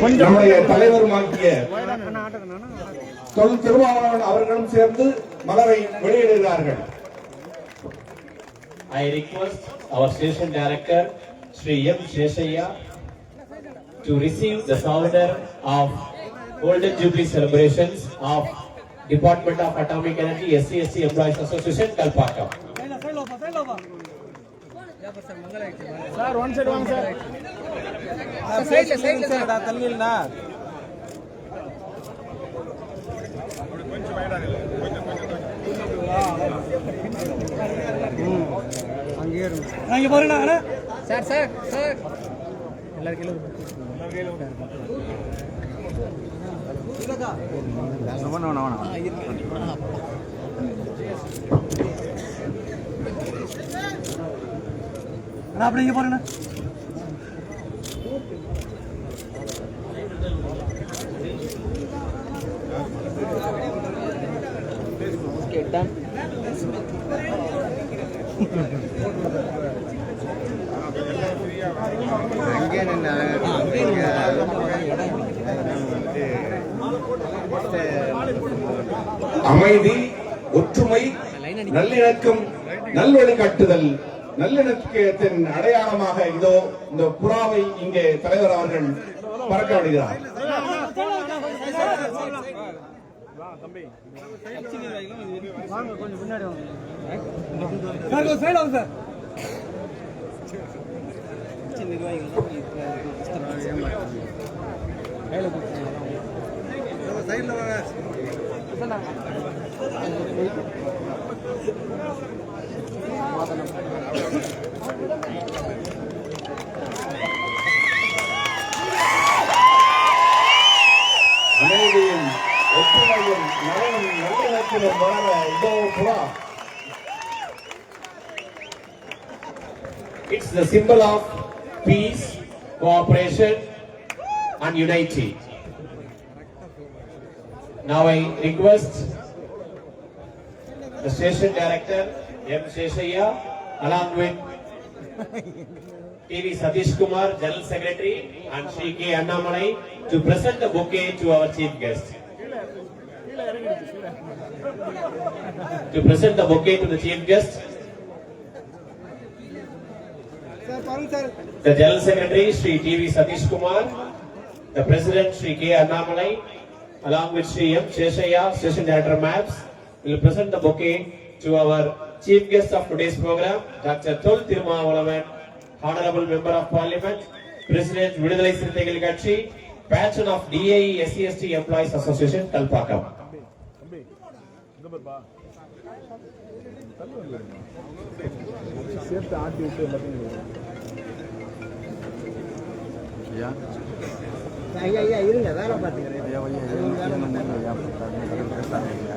நம்முடைய தலைவருமாகிய தொல் திருமாவளவன் அவர்களும் சேர்ந்து மலரை வெளியிடுகிறார்கள் I request our station director, Sri M. Sheshaya, to receive the souvenir of Golden Jubilee celebrations of Department of Atomic Energy SCSC Employees Association, Kalpakam. Sir one side வாங்க sir. சைடுல சைடுல sir. தள்ளிங்களா அங்கே பாருங்க சார் சார் சார். அப்படி இங்கே பாருங்க அமைதி ஒற்றுமை நல்லிணக்கம் நல்வழி காட்டுதல் நல்லிணக்கத்தின் அடையாளமாக இதோ இந்த புறாவை இங்கே தலைவர் அவர்கள் பறக்க விடுகிறார். சைட்ல வாங்க A low block. It's the symbol of peace, cooperation and unity. Now I request the station director M. Sheshaya along with T.V. Satish Kumar, General Secretary and Sri K. Annamalai to present the bouquet to our chief guest to present the bouquet to the chief guest. The General Secretary, Sri T.V. Satish Kumar, the President, Sri K. Annamalai, along with Sri M. Cheshaya, Session Director Maps, will present the bouquet to our chief guest of today's program, Dr. Thul Tirumavalavan, Honorable Member of Parliament, President, Vidudalai Sirthegal Patron of DAE SCST Employees Association, Kalpakam. சேர்த்து ஆட்டி விட்டு எல்லாத்தையும் ஐயா ஐயா இருங்க வேலை பார்த்துக்கிறேன் ஐயா ஐயா ஐயா